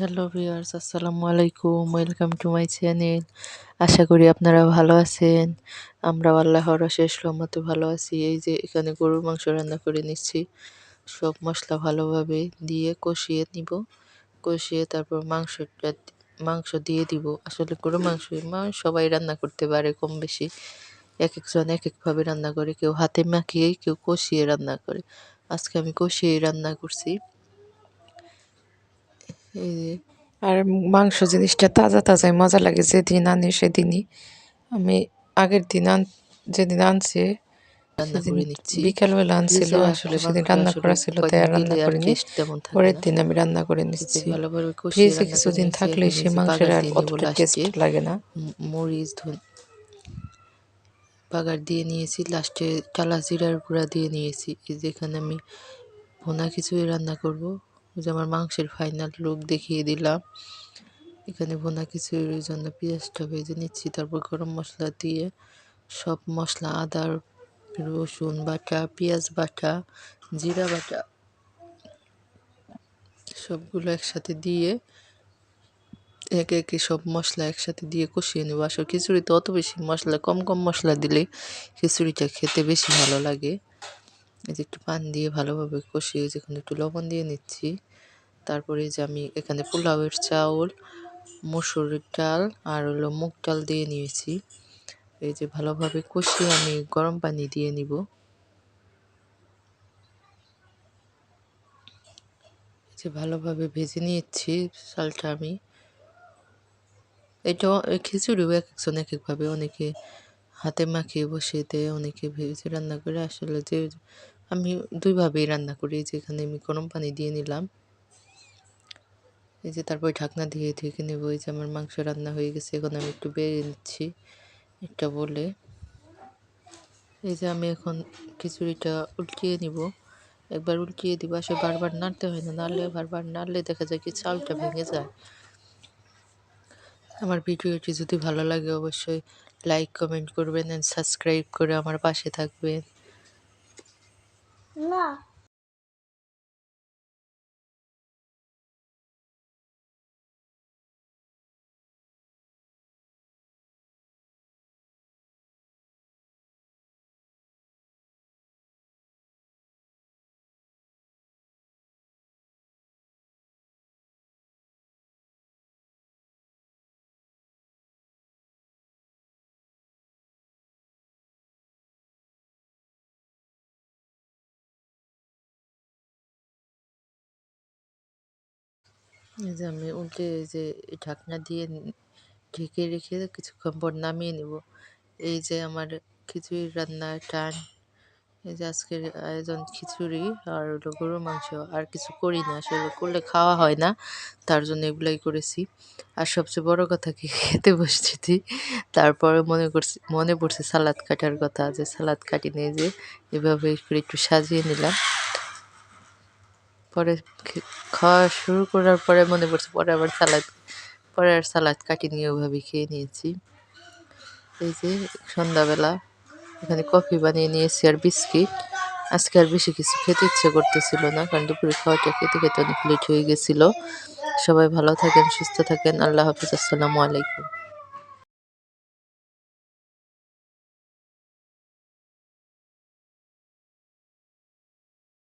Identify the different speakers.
Speaker 1: Hello viewers, আসসালামু আলাইকুম। Welcome to my channel. আশা করি আপনারা ভালো আছেন। আমরা আল্লাহর শেষ রহমতে ভালো আছি। এই যে এখানে গরুর মাংস রান্না করে নিচ্ছি। সব মশলা ভালোভাবে দিয়ে কষিয়ে নিব। কষিয়ে তারপর মাংসটা মাংস দিয়ে দিব। আসলে গরুর মাংস সবাই রান্না করতে পারে কম বেশি। এক একজন এক একভাবে রান্না করে। কেউ হাতে মাখিয়ে, কেউ কষিয়ে রান্না করে। আজকে আমি কষিয়ে রান্না করছি। এই যে
Speaker 2: আর মাংস জিনিসটা তাজা তাজাই মজা লাগে যেদিন আনি সেদিনই। আমি আগের দিন আন যেদিন আনছি বিকালবেলা আনছিল আসলে সেদিন রান্না করা ছিল তাই রান্না করিনি। পরের দিন আমি রান্না করে নিচ্ছি। ফ্রিজে কিছুদিন থাকলে সে মাংসের আর অতটা টেস্ট লাগে না।
Speaker 1: মরিচ ধন বাগার দিয়ে নিয়েছি লাস্টে টালা জিরার গুঁড়া দিয়ে নিয়েছি। যেখানে আমি ভোনা কিছুই রান্না করব। যে আমার মাংসের ফাইনাল লুক দেখিয়ে দিলাম। এখানে ভোনা কিছুর জন্য পেঁয়াজটা ভেজে নিচ্ছি, তারপর গরম মশলা দিয়ে সব মশলা আদার রসুন বাটা, পেঁয়াজ বাটা, জিরা বাটা সবগুলো একসাথে দিয়ে একে একে সব মশলা একসাথে দিয়ে কষিয়ে নেব। আসলে খিচুড়িতে অত বেশি মশলা, কম কম মশলা দিলে খিচুড়িটা খেতে বেশি ভালো লাগে। এই যে একটু পান দিয়ে ভালোভাবে কষিয়ে যেখানে একটু লবণ দিয়ে নিচ্ছি। তারপরে যে আমি এখানে পোলাওয়ের চাউল মসুরের ডাল আর হলো মুগ ডাল দিয়ে নিয়েছি। এই যে ভালোভাবে কষিয়ে আমি গরম পানি দিয়ে নিব। যে ভালোভাবে ভেজে নিয়েছি চালটা আমি। এটা খিচুড়িও এক একজন এক একভাবে অনেকে হাতে মাখিয়ে বসিয়ে দেয়, অনেকে ভেজে রান্না করে। আসলে যে আমি দুইভাবেই রান্না করি যেখানে আমি গরম পানি দিয়ে নিলাম। এই যে তারপর ঢাকনা দিয়ে ঢেকে নেব, এই যে আমার মাংস রান্না হয়ে গেছে, এখন আমি একটু বেড়ে নিচ্ছি, এটা বলে। এই যে আমি এখন খিচুড়িটা উল্টিয়ে নিব, একবার উল্টিয়ে দিব আসে বারবার নাড়তে হয় না, নাড়লে বারবার নাড়লে দেখা যায় কি চালটা ভেঙে যায়। আমার ভিডিওটি যদি ভালো লাগে অবশ্যই লাইক, কমেন্ট করবেন অ্যান্ড সাবস্ক্রাইব করে আমার পাশে থাকবেন। না। এই যে আমি উল্টে যে ঢাকনা দিয়ে ঢেকে রেখে কিছুক্ষণ পর নামিয়ে নেব। এই যে আমার খিচুড়ি রান্নার টান এই যে আজকের আয়োজন খিচুড়ি আর হলো গরুর মাংস। আর কিছু করি না, আসলে করলে খাওয়া হয় না, তার জন্য এগুলাই করেছি। আর সবচেয়ে বড় কথা কি, খেতে বসেছি তারপরে মনে করছি, মনে পড়ছে সালাদ কাটার কথা। যে সালাদ কাটি নিয়ে যে, এভাবে করে একটু সাজিয়ে নিলাম। পরে খাওয়া শুরু করার পরে মনে পড়ছে পরে আবার সালাদ, পরে আর সালাদ কাটি নিয়ে ওভাবে খেয়ে নিয়েছি। এই যে সন্ধ্যাবেলা এখানে কফি বানিয়ে নিয়েছি আর বিস্কিট। আজকে আর বেশি কিছু খেতে ইচ্ছে করতেছিল না, কারণ দুপুরে খাওয়াটা খেতে খেতে অনেক লেট হয়ে গেছিল। সবাই ভালো থাকেন, সুস্থ থাকেন, আল্লাহ হাফিজ, আসসালামু আলাইকুম।